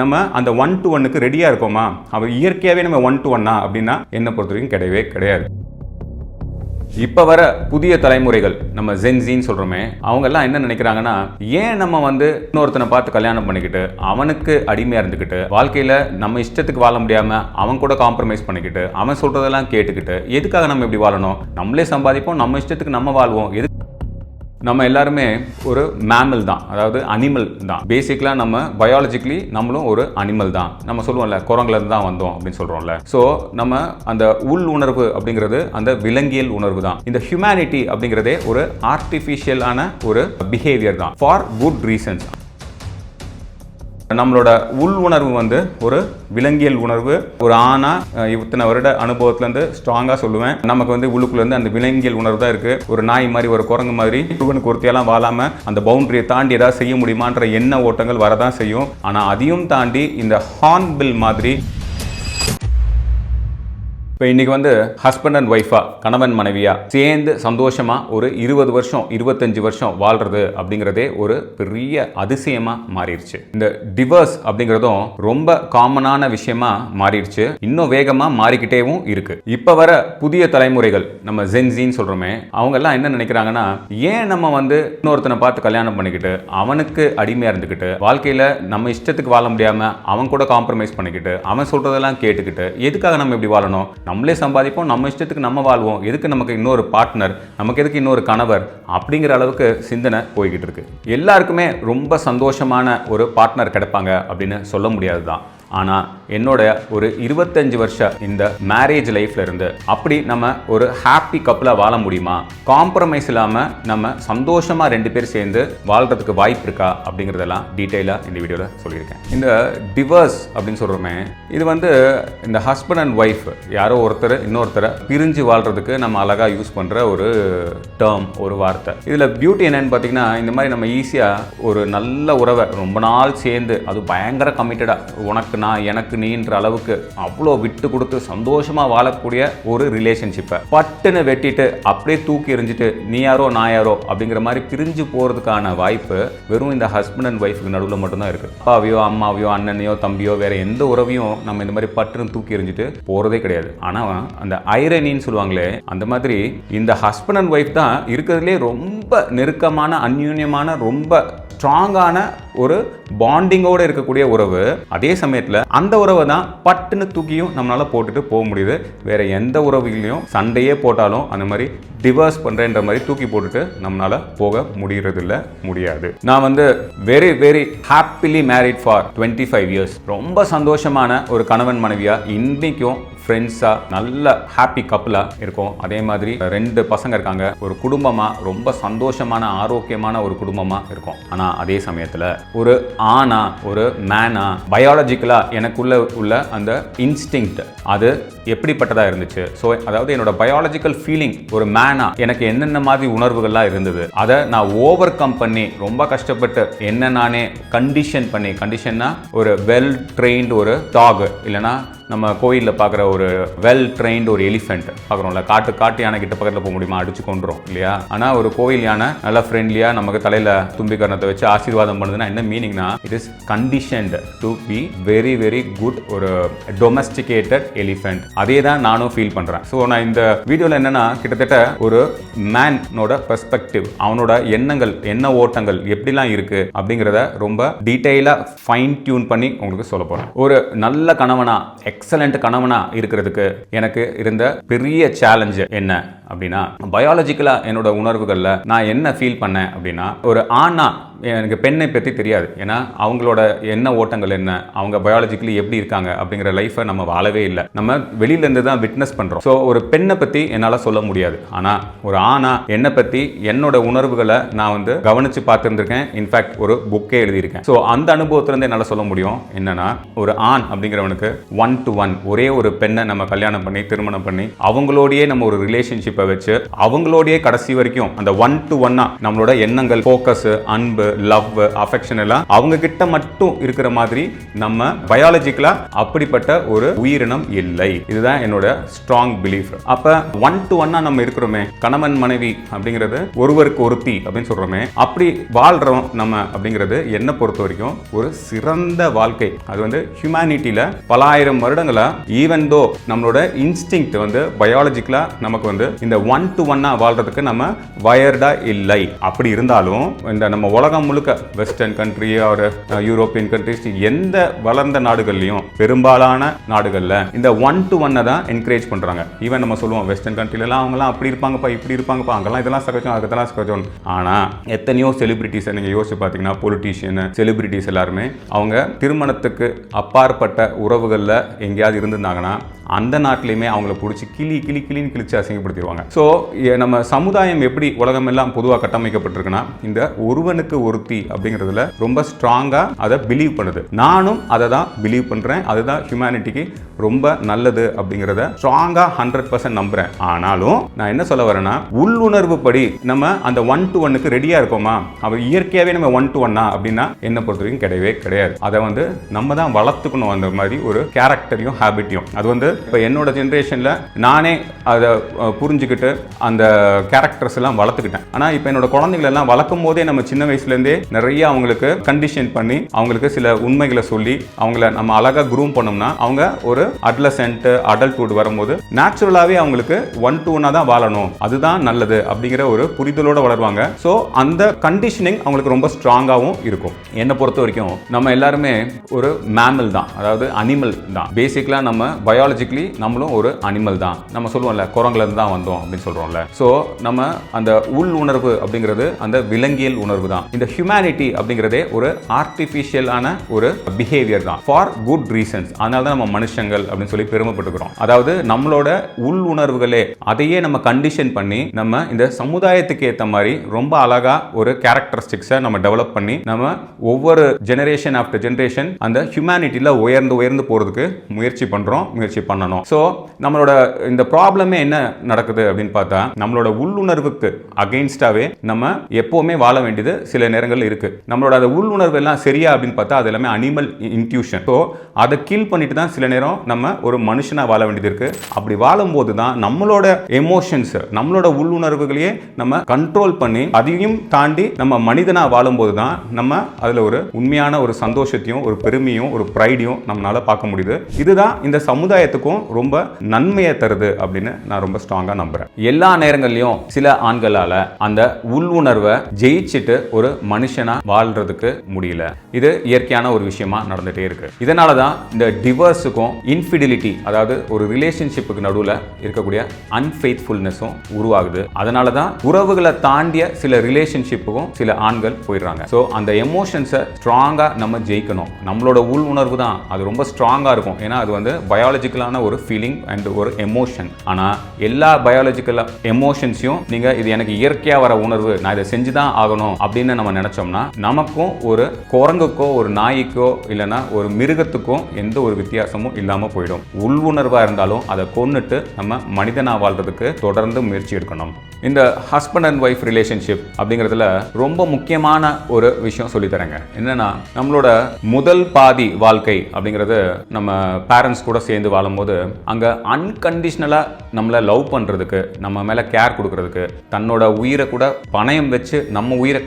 நம்ம அந்த one to ஒன்னுக்கு ரெடியாக இருக்கோமா? அவர் இயற்கையாகவே நம்ம ஒன் டு ஒன்னா அப்படின்னா என்ன பொறுத்த வரைக்கும் கிடையவே கிடையாது. இப்போ வர புதிய தலைமுறைகள் நம்ம ஜென்சின்னு சொல்கிறோமே அவங்க எல்லாம் என்ன நினைக்கிறாங்கன்னா ஏன் நம்ம வந்து இன்னொருத்தனை பார்த்து கல்யாணம் பண்ணிக்கிட்டு அவனுக்கு அடிமையாக இருந்துக்கிட்டு வாழ்க்கையில் நம்ம இஷ்டத்துக்கு வாழ முடியாமல் அவன் கூட காம்ப்ரமைஸ் பண்ணிக்கிட்டு அவன் சொல்கிறதெல்லாம் கேட்டுக்கிட்டு எதுக்காக நம்ம இப்படி வாழணும்? நம்மளே சம்பாதிப்போம் நம்ம இஷ்டத்துக்கு நம்ம வாழ்வோம். எதுக்கு நம்ம எல்லாருமே ஒரு மேமல் தான். அதாவது அனிமல் தான். பேசிக்கலாக நம்ம பயாலஜிக்கலி நம்மளும் ஒரு அனிமல் தான். நம்ம சொல்லுவோம்ல குரங்குலேருந்து தான் வந்தோம் அப்படின்னு சொல்கிறோம்ல ஸோ நம்ம அந்த உள் உணர்வு அப்படிங்கிறது அந்த விலங்கியல் உணர்வு தான். இந்த ஹியூமனிட்டி அப்படிங்கிறதே ஒரு ஆர்டிஃபிஷியலான ஒரு பிஹேவியர் தான். ஃபார் குட் ரீசன்ஸ் நம்மளோட உள் உணர்வு வந்து ஒரு விலங்கியல் உணர்வு ஒரு ஆணா இத்தனை வருட அனுபவத்துலேருந்து ஸ்ட்ராங்காக சொல்லுவேன். நமக்கு வந்து உள்ளுக்குள்ளேருந்து அந்த விலங்கியல் உணர்வு தான் இருக்குது ஒரு நாய் மாதிரி ஒரு குரங்கு மாதிரி இவனுக்கு ஒருத்தியெல்லாம் வாழாமல் அந்த பவுண்டரியை தாண்டி ஏதாவது செய்ய முடியுமான்ற எண்ண ஓட்டங்கள் வரதான் செய்யும். ஆனால் அதையும் தாண்டி இந்த ஹார்ன்பில் மாதிரி இப்போ இன்றைக்கி வந்து ஹஸ்பண்ட் அண்ட் ஒய்ஃபா கணவன் மனைவியாக சேர்ந்து சந்தோஷமாக ஒரு இருபது வருஷம் இருபத்தஞ்சி வருஷம் வாழ்கிறது அப்படிங்கிறதே ஒரு பெரிய அதிசயமாக மாறிடுச்சு. இந்த டிவர்ஸ் அப்படிங்கிறதும் ரொம்ப காமனான விஷயமா மாறிடுச்சு. இன்னும் வேகமாக மாறிக்கிட்டேவும் இருக்குது இப்போ வர புதிய தலைமுறைகள் நம்ம ஜென்சின்னு சொல்கிறோமே அவங்கெல்லாம் என்ன நினைக்கிறாங்கன்னா ஏன் நம்ம வந்து இன்னொருத்தனை பார்த்து கல்யாணம் பண்ணிக்கிட்டு அவனுக்கு அடிமையாக இருந்துக்கிட்டு வாழ்க்கையில் நம்ம இஷ்டத்துக்கு வாழ முடியாமல் அவன் கூட காம்ப்ரமைஸ் பண்ணிக்கிட்டு அவன் சொல்கிறதெல்லாம் கேட்டுக்கிட்டு எதுக்காக நம்ம இப்படி வாழணும்? நம்மளே சம்பாதிப்போம் நம்ம இஷ்டத்துக்கு நம்ம வாழ்வோம். எதுக்கு நமக்கு இன்னொரு பார்ட்னர் நமக்கு எதுக்கு இன்னொரு கணவர்? அப்படிங்கிற அளவுக்கு சிந்தனை போய்கிட்டு இருக்கு. எல்லாருக்குமே ரொம்ப சந்தோஷமான ஒரு பார்ட்னர் கிடைப்பாங்க அப்படின்னு சொல்ல முடியாது தான் ஆனால் என்னோட ஒரு இருபத்தஞ்சு வருஷம் இந்த மேரேஜ் லைஃப்ல இருந்து அப்படி நம்ம ஒரு ஹாப்பி கப்பலாக வாழ முடியுமா? காம்ப்ரமைஸ் இல்லாமல் நம்ம சந்தோஷமாக ரெண்டு பேர் சேர்ந்து வாழ்கிறதுக்கு வாய்ப்பு இருக்கா? அப்படிங்கிறதெல்லாம் டீட்டெயிலாக இந்த வீடியோவில் சொல்லியிருக்கேன். இந்த டிவர்ஸ் அப்படின்னு சொல்கிறோமே இது வந்து இந்த ஹஸ்பண்ட் அண்ட் ஒய்ஃப் யாரோ ஒருத்தர் இன்னொருத்தரை பிரிஞ்சு வாழ்கிறதுக்கு நம்ம அழகாக யூஸ் பண்ணுற ஒரு டேர்ம் ஒரு வார்த்தை. இதில் பியூட்டி என்னன்னு பார்த்தீங்கன்னா இந்த மாதிரி நம்ம ஈஸியாக ஒரு நல்ல உறவை ரொம்ப நாள் சேர்ந்து அது பயங்கர கமிட்டடாக உனக்கு நான் எனக்கு நீன்ற அளவுக்கு அவ்வளோ விட்டு கொடுத்து சந்தோஷமாக வாழக்கூடிய ஒரு ரிலேஷன்ஷிப்பை பட்டுன்னு வெட்டிட்டு அப்படியே தூக்கி எறிஞ்சிட்டு நீ யாரோ நான் யாரோ அப்படிங்கிற மாதிரி பிரிஞ்சு போகிறதுக்கான வாய்ப்பு வெறும் இந்த ஹஸ்பண்ட் அண்ட் ஒய்ஃபுக்கு நடுவில் மட்டும்தான் இருக்குது அப்பாவையோ அம்மாவையோ அண்ணனையோ தம்பியோ வேற எந்த உறவையும் நம்ம இந்த மாதிரி பட்டுன்னு தூக்கி எறிஞ்சிட்டு போகிறதே கிடையாது. ஆனால் அந்த ஐரனின்னு சொல்லுவாங்களே அந்த மாதிரி இந்த ஹஸ்பண்ட் அண்ட் ஒய்ஃப் தான் இருக்கிறதுலே ரொம்ப நெருக்கமான அந்யூன்யமான ரொம்ப ஸ்ட்ராங்கான ஒரு பாண்டிங்கோடு இருக்கக்கூடிய உறவு அதே சமயத்தில் அந்த உறவை தான் பட்டுன்னு தூக்கியும் நம்மளால் போட்டுட்டு போக முடியுது. வேறு எந்த உறவுகளையும் சண்டையே போட்டாலும் அந்த மாதிரி டிவர்ஸ் பண்ணுறேன்ற மாதிரி தூக்கி போட்டுட்டு நம்மளால் போக முடியறதில்ல முடியாது. நான் வந்து very very happily married for twenty five years ரொம்ப சந்தோஷமான ஒரு கணவன் மனைவியாக இன்றைக்கும் ஃப்ரெண்ட்ஸாக நல்ல ஹாப்பி கப்பலாக இருக்கும். அதே மாதிரி ரெண்டு பசங்க இருக்காங்க. ஒரு குடும்பமாக ரொம்ப சந்தோஷமான ஆரோக்கியமான ஒரு குடும்பமாக இருக்கும். ஆனால் அதே சமயத்தில் ஒரு ஆணா ஒரு மேனா பயாலஜிக்கலாக எனக்குள்ள உள்ள அந்த இன்ஸ்டிங்க்ட் அது எப்படிப்பட்டதாக இருந்துச்சு? ஸோ அதாவது என்னோட பயாலஜிக்கல் ஃபீலிங் ஒரு மேனாக எனக்கு என்னென்ன மாதிரி உணர்வுகள்லாம் இருந்தது? அதை நான் ஓவர் கம் பண்ணி ரொம்ப கஷ்டப்பட்டு என்ன நானே கண்டிஷன் பண்ணி கண்டிஷன்னா ஒரு வெல் ட்ரெயின்டு ஒரு டாக் இல்லைன்னா நம்ம கோயிலில் பார்க்குற ஒரு வெல் ட்ரெயின்டு ஒரு எலிஃபென்ட் பார்க்குறோம்ல காட்டு காட்டு யானை கிட்ட பக்கத்தில் போக முடியுமா? அடிச்சு கொண்டுரும் இல்லையா? ஆனால் ஒரு கோயில் யானை நல்லா ஃப்ரெண்ட்லியாக நமக்கு தலையில் தும்பிக்கரணத்தை வச்சு ஆசீர்வாதம் பண்ணுதுன்னா என்ன மீனிங்னா it is conditioned to be very very good ஒரு டொமஸ்டிகேட்டட் எலிஃபென்ட் அதே தான் நானும் ஃபீல் பண்ணுறேன் ஸோ நான் இந்த வீடியோவில் என்னென்னா கிட்டத்தட்ட ஒரு மேனோட பெர்ஸ்பெக்டிவ் அவனோட எண்ணங்கள் என்ன ஓட்டங்கள் எப்படிலாம் இருக்குது அப்படிங்கிறத ரொம்ப டீட்டெயிலாக ஃபைன் டியூன் பண்ணி உங்களுக்கு சொல்ல போகிறேன் ஒரு நல்ல கணவனா எக்ஸலண்ட் கணவனா இருக்கிறதுக்கு எனக்கு இருந்த பெரிய சேலஞ்சு என்ன அப்படின்னா பயாலஜிக்கலாக என்னோட உணர்வுகளில் நான் என்ன ஃபீல் பண்ணேன் அப்படின்னா ஒரு ஆணா எனக்கு பெண்ணை பற்றி தெரியாது. ஏன்னா அவங்களோட என்ன ஓட்டங்கள் என்ன அவங்க பயாலஜிக்கலி எப்படி இருக்காங்க அப்படிங்கிற லைஃப்பை நம்ம வாழவே இல்லை. நம்ம வெளியிலேருந்து தான் விட்னஸ் பண்ணுறோம் ஸோ ஒரு பெண்ணை பற்றி என்னால் சொல்ல முடியாது. ஆனால் ஒரு ஆணா என்னை பற்றி என்னோட உணர்வுகளை நான் வந்து கவனித்து பார்த்துருந்துருக்கேன். இன்ஃபேக்ட் ஒரு புக்கே எழுதியிருக்கேன். ஸோ அந்த அனுபவத்திலேருந்து என்னால் சொல்ல முடியும். என்னென்னா ஒரு ஆண் அப்படிங்கிறவனுக்கு ஒன் டு ஒன் ஒரே ஒரு பெண்ணை நம்ம கல்யாணம் பண்ணி திருமணம் பண்ணி அவங்களோடையே நம்ம ஒரு ரிலேஷன்ஷிப்பை வச்சு அவங்களோடையே கடைசி வரைக்கும் அந்த ஒன் டு ஒன்னாக நம்மளோட எண்ணங்கள் ஃபோக்கஸ் அன்பு லவ் அஃபெக்ஷன் எல்லாம் அவங்க கிட்ட மட்டும் இருக்கிற மாதிரி நம்ம பயாலஜிக்கலா அப்படிப்பட்ட ஒரு உயிரினம் இல்லை. இதுதான் என்னோட ஸ்ட்ராங் பிலீஃப் அப்ப ஒன் டு ஒன்னா நம்ம இருக்கிறோமே கணவன் மனைவி அப்படிங்கிறது ஒருவருக்கு ஒருத்தி அப்படின்னு சொல்றோமே அப்படி வாழ்றோம் நம்ம அப்படிங்கிறது என்ன பொறுத்த வரைக்கும் ஒரு சிறந்த வாழ்க்கை. அது வந்து ஹியூமனிட்டியில பலாயிரம் வருடங்களா ஈவன் தோ நம்மளோட இன்ஸ்டிங் வந்து பயாலஜிக்கலா நமக்கு வந்து இந்த ஒன் டு ஒன்னா வாழ்றதுக்கு நம்ம வயர்டா இல்லை. அப்படி இருந்தாலும் இந்த நம்ம உலகம் முழுக்க வெஸ்டர்ன் கண்ட்ரி ஒரு யூரோப்பியன் கண்ட்ரிஸ் எந்த வளர்ந்த நாடுகள்லையும் பெரும்பாலான நாடுகள்ல இந்த ஒன் டு ஒன்னை தான் என்கரேஜ் பண்றாங்க. ஈவன் நம்ம சொல்லுவோம் வெஸ்டர்ன் கண்ட்ரிலலாம் அவங்கலாம் அப்படி இருப்பாங்கப்பா இப்படி இருப்பாங்கப்பா அங்கெல்லாம் இதெல்லாம் சகஜம் அதெல்லாம் சகஜம். ஆனால் எத்தனையோ செலிபிரிட்டிஸை நீங்கள் யோசிச்சு பார்த்தீங்கன்னா பொலிட்டீஷியன் செலிபிரிட்டிஸ் எல்லாருமே அவங்க திருமணத்துக்கு அப்பாற்பட்ட உறவுகளில் எங்கேயாவது இருந்திருந்தாங்கன்னா அந்த நாட்டிலையுமே அவங்கள பிடிச்சி கிளி கிளி கிளின்னு கிழிச்சு அசிங்கப்படுத்திடுவாங்க ஸோ நம்ம சமுதாயம் எப்படி உலகம் எல்லாம் பொதுவாக கட்டமைக்கப்பட்டிருக்குன்னா இந்த ஒருவனுக்கு ஒருத்தி அப்படிங்கிறதுல ரொம்ப ஸ்ட்ராங்காக அதை பிலீவ் பண்ணுது. நானும் அதை தான் பிலீவ் பண்ணுறேன் அதுதான் ஹியூமனிட்டிக்கு ரொம்ப நல்லது அப்படிங்கிறத ஸ்ட்ராங்காக ஹண்ட்ரட் பர்சன்ட் நம்புகிறேன் ஆனாலும் நான் என்ன சொல்ல வரேன்னா உள்ளுணர்வு படி நம்ம அந்த ஒன் டு ஒன்னுக்கு ரெடியாக இருக்கோமா? அவர் இயற்கையாகவே நம்ம ஒன் டு ஒன்னா அப்படின்னா என்ன பொறுத்த வரைக்கும் கிடையவே கிடையாது. அதை வந்து நம்ம தான் வளர்த்துக்கணும் அந்த மாதிரி ஒரு கேரக்டரையும் ஹேபிட்டையும் அது வந்து இப்போ என்னோட ஜென்ரேஷனில் நானே அதை புரிஞ்சுக்கிட்டு அந்த கேரக்டர்ஸ் எல்லாம் வளர்த்துக்கிட்டேன். ஆனால் இப்போ என்னோட குழந்தைங்களெல்லாம் வளர்க்கும் போதே நம்ம சின்ன வயசுலேருந்தே நிறைய அவங்களுக்கு கண்டிஷன் பண்ணி அவங்களுக்கு சில உண்மைகளை சொல்லி அவங்கள நம்ம அழகாக குரூம் பண்ணோம்னா அவங்க ஒரு அட்லசென்ட் அடல்ட்ஹுட் வரும்போது நேச்சுரலாகவே அவங்களுக்கு ஒன் டு ஒன்னாக தான் வாழணும். அதுதான் நல்லது அப்படிங்கிற ஒரு புரிதலோட வளருவாங்க. ஸோ அந்த கண்டிஷனிங் அவங்களுக்கு ரொம்ப ஸ்ட்ராங்காகவும் இருக்கும். என்னை பொறுத்த வரைக்கும் நம்ம எல்லாருமே ஒரு மேமல் தான். அதாவது அனிமல் தான். பேசிக்கலாக நம்ம பயாலஜிக்கலி நம்மளும் ஒரு அனிமல் தான். நம்ம சொல்லுவோம்ல குரங்குலேருந்து தான் வந்தோம் அப்படின்னு சொல்கிறோம்ல ஸோ நம்ம அந்த உள் உணர்வு அப்படிங்கிறது அந்த விலங்கியல் உணர்வு தான். இந்த ஹியூமனிட்டி அப்படிங்கிறதே ஒரு ஆர்டிஃபிஷியலான ஒரு பிஹேவியர் தான். ஃபார் குட் ரீசன்ஸ் அதனால தான் நம்ம மனுஷங்கள் அப்படின்னு சொல்லி பெருமைப்பட்டுக்கிறோம். அதாவது நம்மளோட உள் உணர்வுகளே அதையே நம்ம கண்டிஷன் பண்ணி நம்ம இந்த சமுதாயத்துக்கு ஏற்ற மாதிரி ரொம்ப அழகா ஒரு கேரக்டரிஸ்டிக்ஸை நம்ம டெவலப் பண்ணி நம்ம ஒவ்வொரு ஜெனரேஷன் ஆஃப்டர் ஜெனரேஷன் அந்த ஹியூமனிட்டியில் உயர்ந்து உயர்ந்து போகிறதுக்கு முயற்சி பண்ணுறோம் முயற்சி பண்ணணும். ஸோ நம்மளோட இந்த ப்ராப்ளமே என்ன நடக்குது அப்படின்னு பார்த்தா நம்மளோட உள்ளுணர்வுக்கு அகெயின்ஸ்டாகவே நம்ம எப்போவுமே வாழ வேண்டியது சில நேரங்கள் இருக்கு. நம்மளோட அந்த உள்ளுணர்வு எல்லாம் சரியா அப்படின்னு பார்த்தா அது எல்லாமே அனிமல் இன்ட்யூஷன் ஸோ அதை கீழ் பண்ணிட்டு தான் சில நேரம் நம்ம ஒரு மனுஷனா வாழ வேண்டியது இருக்கு. அப்படி வாழும்போது தான் நம்மளோட எமோஷன்ஸ் நம்மளோட உள்ளுணர்வுகளையே நம்ம கண்ட்ரோல் பண்ணி அதையும் தாண்டி நம்ம மனிதனா வாழும்போது தான் நம்ம அதுல ஒரு உண்மையான ஒரு சந்தோஷத்தையும் ஒரு பெருமையும் ஒரு ப்ரைடையும் நம்மளால பார்க்க முடியுது. இதுதான் இந்த சமுதாயத்துக்கும் ரொம்ப நன்மையை தருது அப்படின்னு நான் ரொம்ப ஸ்ட்ராங்கா நம்புறேன். எல்லா நேரங்கள்லயும் சில ஆண்களால அந்த உள்ளுணர்வை ஜெயிச்சுட்டு ஒரு மனுஷனாக வாழ்றதுக்கு முடியல. இது இயற்கையான ஒரு விஷயமா நடந்துகிட்டே இருக்கு. இதனால தான் இந்த டிவர்ஸுக்கும் இன்ஃபிடிலிட்டி அதாவது ஒரு ரிலேஷன்ஷிப்புக்கு நடுவில் இருக்கக்கூடிய அன்ஃபெய்த்ஃபுல்னஸும் உருவாகுது. அதனால தான் உறவுகளை தாண்டிய சில ரிலேஷன்ஷிப்புக்கும் சில ஆண்கள் போயிடுறாங்க. ஸோ அந்த எமோஷன்ஸை ஸ்ட்ராங்காக நம்ம ஜெயிக்கணும். நம்மளோட உள் உணர்வு தான். அது ரொம்ப ஸ்ட்ராங்காக இருக்கும். ஏன்னா அது வந்து பயாலஜிக்கலான ஒரு ஃபீலிங் அண்ட் ஒரு எமோஷன் ஆனால் எல்லா பயாலஜிக்கல் எமோஷன்ஸையும் நீங்கள் இது எனக்கு இயற்கையாக வர உணர்வு. நான் இதை செஞ்சு தான் ஆகணும் அப்படின்னு நம்ம நினச்சோம்னா நமக்கும் ஒரு குரங்குக்கோ ஒரு நாய்க்கோ இல்லைன்னா ஒரு மிருகத்துக்கும் எந்த ஒரு வித்தியாசமும் இல்லாமல் போயிடும். உள்ளுணர்வாக இருந்தாலும் அதை கொன்னுட்டு நம்ம மனிதனாக வாழ்றதுக்கு தொடர்ந்து முயற்சி எடுக்கணும். இந்த ஹஸ்பண்ட் அண்ட் ஒய்ஃப் ரிலேஷன்ஷிப் அப்படிங்கிறதுல ரொம்ப முக்கியமான ஒரு விஷயம் சொல்லித்தரேங்க என்னன்னா நம்மளோட முதல் பாதி வாழ்க்கை அப்படிங்கிறது நம்ம பேரண்ட்ஸ் கூட சேர்ந்து வாழும்போது அங்கே அன்கண்டிஷ்னலாக நம்மளை லவ் பண்ணுறதுக்கு நம்ம மேலே கேர் கொடுக்கறதுக்கு தன்னோட உயிரை கூட பணயம் வச்சு நம்ம உயிரை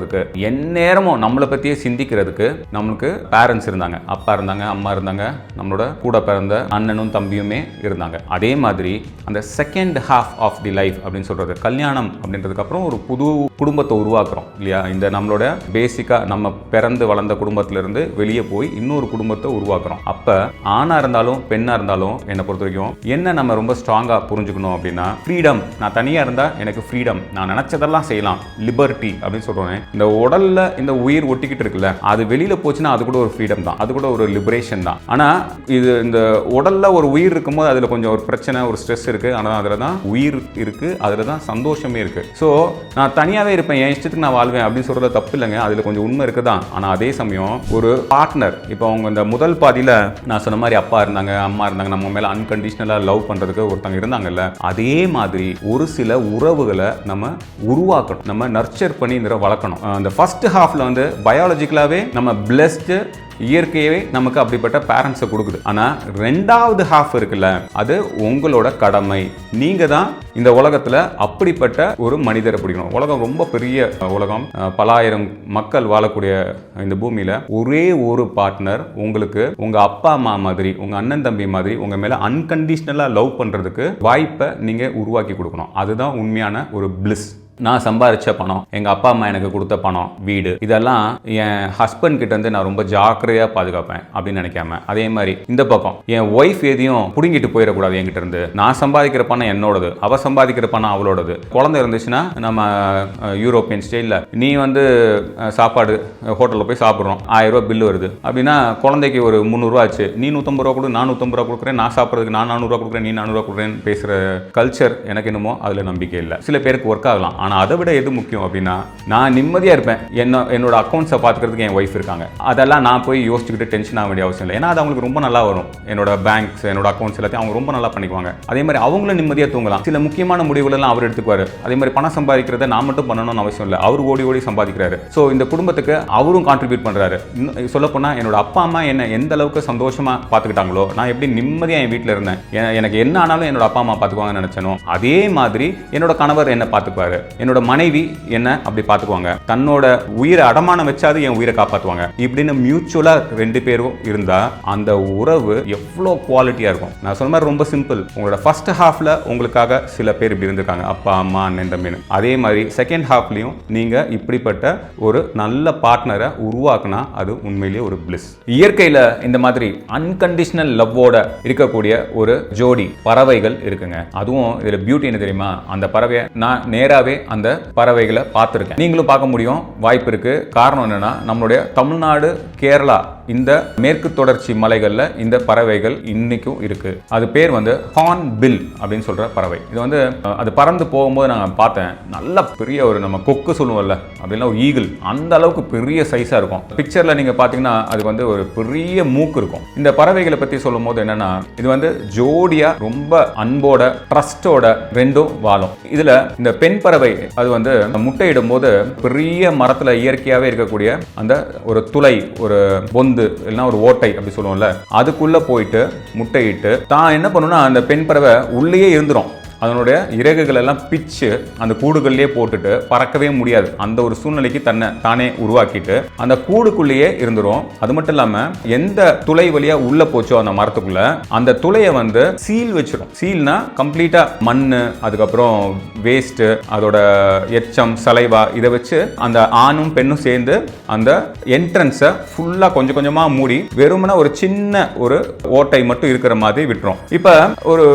பண்ணுறதுக்கு எந்நேரமும் நம்மளை பற்றியே சிந்திக்கிறதுக்கு நம்மளுக்கு பேரண்ட்ஸ் இருந்தாங்க. அப்பா இருந்தாங்க அம்மா இருந்தாங்க நம்மளோட கூட பிறந்த அண்ணனும் தம்பியுமே இருந்தாங்க. அதே மாதிரி அந்த second half of the life அப்படின்னு சொல்கிறது கல்யாணம் அப்படின்றதுக்கு அப்புறம் ஒரு புது குடும்பத்தை உருவாக்குறோம் இல்லையா? இந்த நம்மளோட பேசிக்காக நம்ம பிறந்து வளர்ந்த குடும்பத்திலிருந்து வெளியே போய் இன்னொரு குடும்பத்தை உருவாக்குறோம். அப்போ ஆணாக இருந்தாலும் பெண்ணாக இருந்தாலும் என்னை பொறுத்த வரைக்கும் என்ன நம்ம ரொம்ப ஸ்ட்ராங்காக புரிஞ்சுக்கணும் அப்படின்னா ஃப்ரீடம் நான் தனியாக இருந்தால் எனக்கு ஃப்ரீடம் நான் நினச்சதெல்லாம் செய்யலாம். லிபர்ட்டி அப்படின்னு சொல்கிறேன் இந்த உடல்ல இந்த உயிர் ஒட்டிக்கிட்டு இருக்குல்ல அது வெளியில போச்சுன்னா அது கூட ஒரு ஃப்ரீடம் தான் அது கூட ஒரு லிபரேஷன் தான். ஆனால் இது இந்த உடல்ல ஒரு உயிர் இருக்கும்போது அதில் கொஞ்சம் ஒரு பிரச்சனை ஒரு ஸ்ட்ரெஸ் இருக்கு. ஆனால் அதில் தான் உயிர் இருக்கு அதில் தான் சந்தோஷமே இருக்கு. ஸோ நான் தனியாகவே இருப்பேன் என் இஷ்டத்துக்கு நான் வாழ்வேன் அப்படின்னு சொல்றது தப்பு இல்லைங்க அதில் கொஞ்சம் உண்மை இருக்குது தான் ஆனால் அதே சமயம் ஒரு பார்ட்னர் இப்போ அவங்க இந்த முதல் பாதியில் நான் சொன்ன மாதிரி அப்பா இருந்தாங்க அம்மா இருந்தாங்க நம்ம மேலே அன்கண்டிஷனலாக லவ் பண்ணுறதுக்கு ஒருத்தங்க இருந்தாங்கல்ல அதே மாதிரி ஒரு சில உறவுகளை நம்ம உருவாக்கணும் நம்ம நர்ச்சர் பண்ணி இந்த வளர்க்கணும். அந்த ஃபர்ஸ்ட் ஹாஃப்ல வந்து பயாலஜிக்கலாகவே நம்ம பிளஸ்டு இயற்கையவே நமக்கு அப்படிப்பட்ட பேரண்ட்ஸை கொடுக்குது. ஆனால் ரெண்டாவது ஹாஃப் இருக்குல்ல அது உங்களோட கடமை. நீங்கள் தான் இந்த உலகத்தில் அப்படிப்பட்ட ஒரு மனிதரை பிடிக்கணும். உலகம் ரொம்ப பெரிய உலகம். பலாயிரம் மக்கள் வாழக்கூடிய இந்த பூமியில் ஒரே ஒரு பார்ட்னர் உங்களுக்கு உங்கள் அப்பா அம்மா மாதிரி உங்கள் அண்ணன் தம்பி மாதிரி உங்கள் மேலே அன்கண்டிஷ்னலாக லவ் பண்ணுறதுக்கு வாய்ப்பை நீங்கள் உருவாக்கி கொடுக்கணும். அதுதான் உண்மையான ஒரு பிளிஸ் நான் சம்பாதிச்ச பணம் எங்கள் அப்பா அம்மா எனக்கு கொடுத்த பணம் வீடு இதெல்லாம் என் ஹஸ்பண்ட் கிட்ட இருந்து நான் ரொம்ப ஜாக்கிரதையாக பாதுகாப்பேன் அப்படின்னு நினைக்காம. அதே மாதிரி இந்த பக்கம் என் ஒய்ஃப் எதையும் பிடுங்கிட்டு போயிடக்கூடாது என்கிட்ட இருந்து நான் சம்பாதிக்கிற பணம் என்னோடது அவ சம்பாதிக்கிற பணம் அவளோடது. குழந்தை இருந்துச்சுன்னா நம்ம யூரோப்பியன் ஸ்டைலில் நீ வந்து சாப்பாடு ஹோட்டலில் போய் சாப்பிட்றோம் ஆயிரம் ரூபா பில்லு வருது. அப்படின்னா குழந்தைக்கு ஒரு முந்நூறுரூவா ஆச்சு நீ நூற்றம்பது ரூபா கொடு நான் நூற்றம்பது ரூபா கொடுக்குறேன் நான் சாப்பிட்றதுக்கு நான் நானூறுரூவா கொடுக்குறேன் நீ நானூறுரூவா கொடுக்குறேன்னு பேசுகிற கல்ச்சர் எனக்கு என்னமோ அதில் நம்பிக்கை இல்லை. சில பேருக்கு ஒர்க் ஆகலாம் ஆனால் அதை விட எது முக்கியம் அப்படின்னா நான் நிம்மதியாக இருப்பேன். என்ன என்னோட அக்கௌண்ட்ஸை பார்த்துக்கிறதுக்கு என் ஒய்ஃப் இருக்காங்க. அதெல்லாம் நான் போய் யோசிச்சுக்கிட்டு டென்ஷன் ஆக வேண்டிய அவசியம் இல்லை. ஏன்னா அது அவங்களுக்கு ரொம்ப நல்லா வரும். என்னோட பேங்க்ஸ் என்னோட அக்கௌண்ட்ஸ் எல்லாத்தையும் அவங்க ரொம்ப நல்லா பண்ணிக்குவாங்க. அதே மாதிரி அவங்களும் நிம்மதியாக தூங்கலாம். சில முக்கியமான முடிவுகளெல்லாம் அவர் எடுத்துக்குவார். அதே மாதிரி பணம் சம்பாதிக்கிறத நான் மட்டும் பண்ணணும்னு அவசியம் இல்லை. அவர் ஓடி ஓடி சம்பாதிக்கிறாரு. ஸோ இந்த குடும்பத்துக்கு அவரும் கான்ட்ரிபியூட் பண்ணுறாரு சொல்லப்போனால் என்னோட அப்பா அம்மா என்ன எந்த அளவுக்கு சந்தோஷமாக பார்த்துக்கிட்டாங்களோ நான் எப்படி நிம்மதியாக என் வீட்டில் இருந்தேன். எனக்கு என்ன ஆனாலும் என்னோட அப்பா அம்மா பார்த்துக்குவாங்கன்னு நினச்சனோ அதே மாதிரி என்னோட கணவர் என்ன பார்த்துக்குவாரு. என்னோட மனைவி என்ன அப்படி பார்த்துக்குவாங்க. தன்னோட உயிரை அடமானம் வச்சாது என் உயிரை காப்பாற்றுவாங்க இப்படின்னு மியூச்சுவலாக ரெண்டு பேரும் இருந்தால் அந்த உறவு எவ்வளோ குவாலிட்டியாக இருக்கும். நான் சொன்ன மாதிரி ரொம்ப சிம்பிள் உங்களோட ஃபர்ஸ்ட் ஹாஃபில் உங்களுக்காக சில பேர் இப்படி இருந்திருக்காங்க. அப்பா அம்மா அண்ணன் தம்பின்னு. அதே மாதிரி செகண்ட் ஹாஃப்லையும் நீங்கள் இப்படிப்பட்ட ஒரு நல்ல பார்ட்னரை உருவாக்குனா அது உண்மையிலேயே ஒரு பிளிஸ் இயற்கையில் இந்த மாதிரி அன்கண்டிஷனல் லவ்வோட இருக்கக்கூடிய ஒரு ஜோடி பறவைகள் இருக்குங்க. அதுவும் இதில் பியூட்டி என்ன தெரியுமா? அந்த பறவையை நான் நேராகவே அந்த பறவைகளை பார்த்துருக்கேன். நீங்களும் பார்க்க முடியும். வாய்ப்பு இருக்கு. காரணம் என்னன்னா நம்மளுடைய தமிழ்நாடு கேரளா இந்த மேற்கு தொடர்ச்சி மலைகளில் இந்த பறவைகள் இன்னைக்கும் இருக்கு. அது பேர் வந்து ஹார்ன் பில் அப்படின்னு சொல்ற பறவை. இது வந்து அது பறந்து போகும்போது நான் பார்த்தேன். நல்ல பெரிய ஒரு நம்ம கொக்கு சொல்லுவோம்ல அப்படின்னா ஒரு ஈகிள். அந்த அளவுக்கு பெரிய சைஸாக இருக்கும். பிக்சரில் நீங்கள் பார்த்தீங்கன்னா அது வந்து ஒரு பெரிய மூக்கு இருக்கும். இந்த பறவைகளை பற்றி சொல்லும் போது என்னன்னா இது வந்து ஜோடியா ரொம்ப அன்போட ட்ரஸ்டோட ரெண்டும் வாழும். இதுல இந்த பெண் பறவை அது வந்து முட்டையிடும் போது பெரிய மரத்துல இயற்கையாகவே இருக்கக்கூடிய அந்த ஒரு துளை ஒரு பொந்து இல்லைன்னா ஒரு ஓட்டை அப்படி சொல்லுவோம்ல அதுக்குள்ள போயிட்டு முட்டையிட்டு தான் என்ன பண்ணுன்னா அந்த பெண் பறவை உள்ளேயே இருந்துரும். அதனுடைய இறகுகள் எல்லாம் பிச்சு அந்த கூடுகள்லேயே போட்டுட்டு பறக்கவே முடியாது. அந்த ஒரு சூழ்நிலைக்கு தன்னை தானே உருவாக்கிட்டு அந்த கூடுக்குள்ளேயே இருந்துரும். அது மட்டும் இல்லாம எந்த துளை வழியா உள்ள போச்சோ அந்த மரத்துக்குள்ள அந்த துளையை வந்து சீல் வச்சிடும் சீல்னா கம்ப்ளீட்டா மண் அதுக்கப்புறம் வேஸ்ட் அதோட எச்சம் சலைவா இதை வச்சு அந்த ஆணும் பெண்ணும் சேர்ந்து அந்த என்ட்ரன்ஸை ஃபுல்லாக கொஞ்சம் கொஞ்சமாக மூடி வெறுமனே ஒரு சின்ன ஒரு ஓட்டை மட்டும் இருக்கிற மாதிரி விட்டுரும். இப்போ ஒரு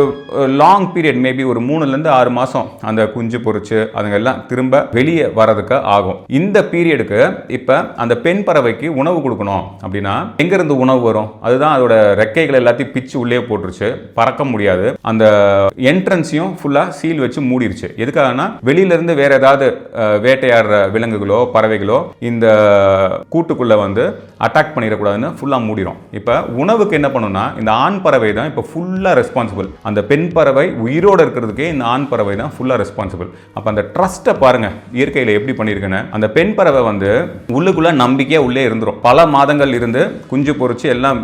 லாங் பீரியட் மேபி ஒரு ஒரு இருந்து ஆறு மாசம் அந்த குஞ்சு பொறிச்சு அதுங்க எல்லாம் திரும்ப வெளியே வர்றதுக்கு ஆகும். இந்த பீரியடுக்கு இப்ப அந்த பெண் பறவைக்கு உணவு கொடுக்கணும் அப்படின்னா எங்க இருந்து உணவு வரும்? அதுதான் அதோட ரெக்கைகள் எல்லாத்தையும் பிச்சு உள்ளே போட்டுருச்சு. பறக்க முடியாது. அந்த என்ட்ரன்ஸையும் ஃபுல்லாக சீல் வச்சு மூடிருச்சு. எதுக்காகனா வெளியில இருந்து வேற ஏதாவது வேட்டையாடுற விலங்குகளோ பறவைகளோ இந்த கூட்டுக்குள்ள வந்து அட்டாக் பண்ணிடக்கூடாதுன்னு ஃபுல்லாக மூடிடும் இப்ப உணவுக்கு என்ன பண்ணுன்னா இந்த ஆண் பறவை தான் இப்போ ஃபுல்லா ரெஸ்பான்சிபிள் அந்த பெண் பறவை உயிரோட இருக்கிறதுக்கே இந்த ஆண் பறவை தான் ஃபுல்லா ரெஸ்பான்சிபிள் அப்போ அந்த ட்ரஸ்ட்டை பாருங்க இயற்கையில் எப்படி பண்ணியிருக்குன்னு அந்த பெண் பறவை வந்து உள்ளுக்குள்ளே நம்பிக்கையாக உள்ளே இருந்துரும். பல மாதங்கள் இருந்து குஞ்சு பொறிச்சு எல்லாம்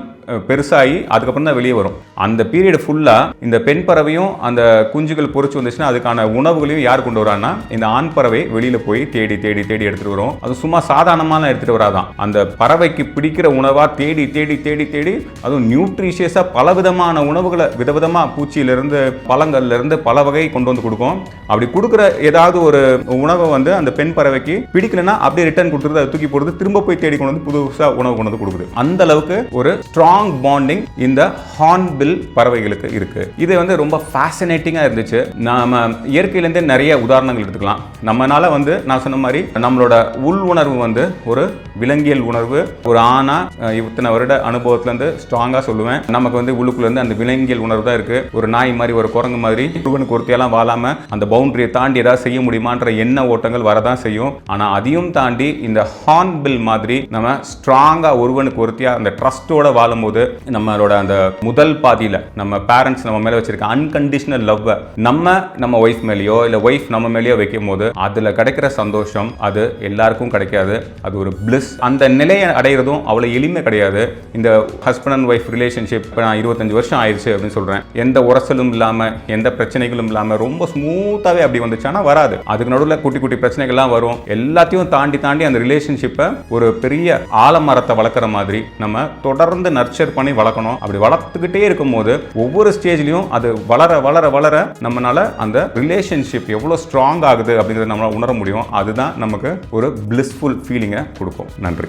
பெருசாகி அதுக்கப்புறம் தான் வெளியே வரும். அந்த பீரியட் ஃபுல்லாக இந்த பெண் பறவையும் அந்த குஞ்சுகள் பொரிச்சு வந்துச்சுன்னா அதுக்கான உணவுகளையும் யார் கொண்டு வரான்னா இந்த ஆண் பறவை வெளியில் போய் தேடி தேடி தேடி எடுத்துகிட்டு வரும். அது சும்மா சாதாரணமாக எடுத்துகிட்டு வராதான். அந்த பறவைக்கு பிடிக்கிற உணவாக தேடி தேடி தேடி தேடி அதுவும் நியூட்ரிஷியஸாக பல விதமான உணவுகளை விதவிதமாக பூச்சியிலிருந்து பழங்கள்லேருந்து பல வகை கொண்டு வந்து கொடுக்கும். அப்படி கொடுக்குற ஏதாவது ஒரு உணவை வந்து அந்த பெண் பறவைக்கு பிடிக்கலன்னா அப்படியே ரிட்டர்ன் கொடுத்துருது அதை தூக்கி போடுறது திரும்ப போய் தேடி கொண்டு வந்து புதுசாக உணவு கொண்டு வந்து கொடுக்குது. அந்த அளவுக்கு ஒரு ஸ்ட்ராங் ஸ்ட்ராங் பாண்டிங் இந்த ஹார்ன்பில் பறவைகளுக்கு இருக்கு. இது வந்து ரொம்ப ஃபேசினேட்டிங்காக இருந்துச்சு. நாம இயற்கையிலேருந்தே நிறைய உதாரணங்கள் எடுத்துக்கலாம். நம்மனால வந்து நான் சொன்ன மாதிரி நம்மளோட உள் உணர்வு வந்து ஒரு விலங்கியல் உணர்வு ஒரு ஆணா இத்தனை வருட அனுபவத்துலேருந்து ஸ்ட்ராங்காக சொல்லுவேன். நமக்கு வந்து உள்ளுக்குள்ளேருந்து அந்த விலங்கியல் உணர்வு தான் இருக்கு. ஒரு நாய் மாதிரி ஒரு குரங்கு மாதிரி ஒருவனுக்கு ஒருத்தையெல்லாம் வாழாம அந்த பவுண்டரியை தாண்டி ஏதாவது செய்ய முடியுமான்ற எண்ண ஓட்டங்கள் வரதான் செய்யும். ஆனால் அதையும் தாண்டி இந்த ஹார்ன் பில் மாதிரி நம்ம ஸ்ட்ராங்காக ஒருவனுக்கு ஒருத்தியாக அந்த ட்ரஸ்ட்டோட வாழும்போது போது நம்மளோட அந்த முதல் பாதியில் நம்ம பேரண்ட்ஸ் நம்ம மேலே வச்சிருக்க அன்கண்டிஷனல் லவ்வை நம்ம நம்ம ஒய்ஃப் மேலேயோ இல்லை ஒய்ஃப் நம்ம மேலேயோ வைக்கும் போது அதில் கிடைக்கிற சந்தோஷம் அது எல்லாருக்கும் கிடைக்காது. அது ஒரு பிளிஸ் அந்த நிலையை அடைகிறதும் அவ்வளோ எளிமை கிடையாது. இந்த ஹஸ்பண்ட் அண்ட் ஒய்ஃப் ரிலேஷன்ஷிப் இப்போ நான் இருபத்தஞ்சு வருஷம் ஆயிடுச்சு அப்படின்னு சொல்கிறேன் எந்த உரசலும் இல்லாமல் எந்த பிரச்சனைகளும் இல்லாமல் ரொம்ப ஸ்மூத்தாகவே அப்படி வந்துச்சானா வராது. அதுக்கு நடுவில் குட்டி குட்டி பிரச்சனைகள்லாம் வரும். எல்லாத்தையும் தாண்டி தாண்டி அந்த ரிலேஷன்ஷிப்பை ஒரு பெரிய ஆலமரத்தை வளர்க்குற மாதிரி நம்ம தொடர்ந்து நர் நர்ச்சர் பண்ணி வளர்க்கணும். அப்படி வளர்த்துக்கிட்டே இருக்கும்போது ஒவ்வொரு ஸ்டேஜ்லையும் அது வளர வளர வளர நம்மளால அந்த ரிலேஷன்ஷிப் எவ்வளோ ஸ்ட்ராங் ஆகுது அப்படிங்கிறத நம்மளால் உணர முடியும். அதுதான் நமக்கு ஒரு பிளிஸ்ஃபுல் ஃபீலிங்கை கொடுக்கும். நன்றி.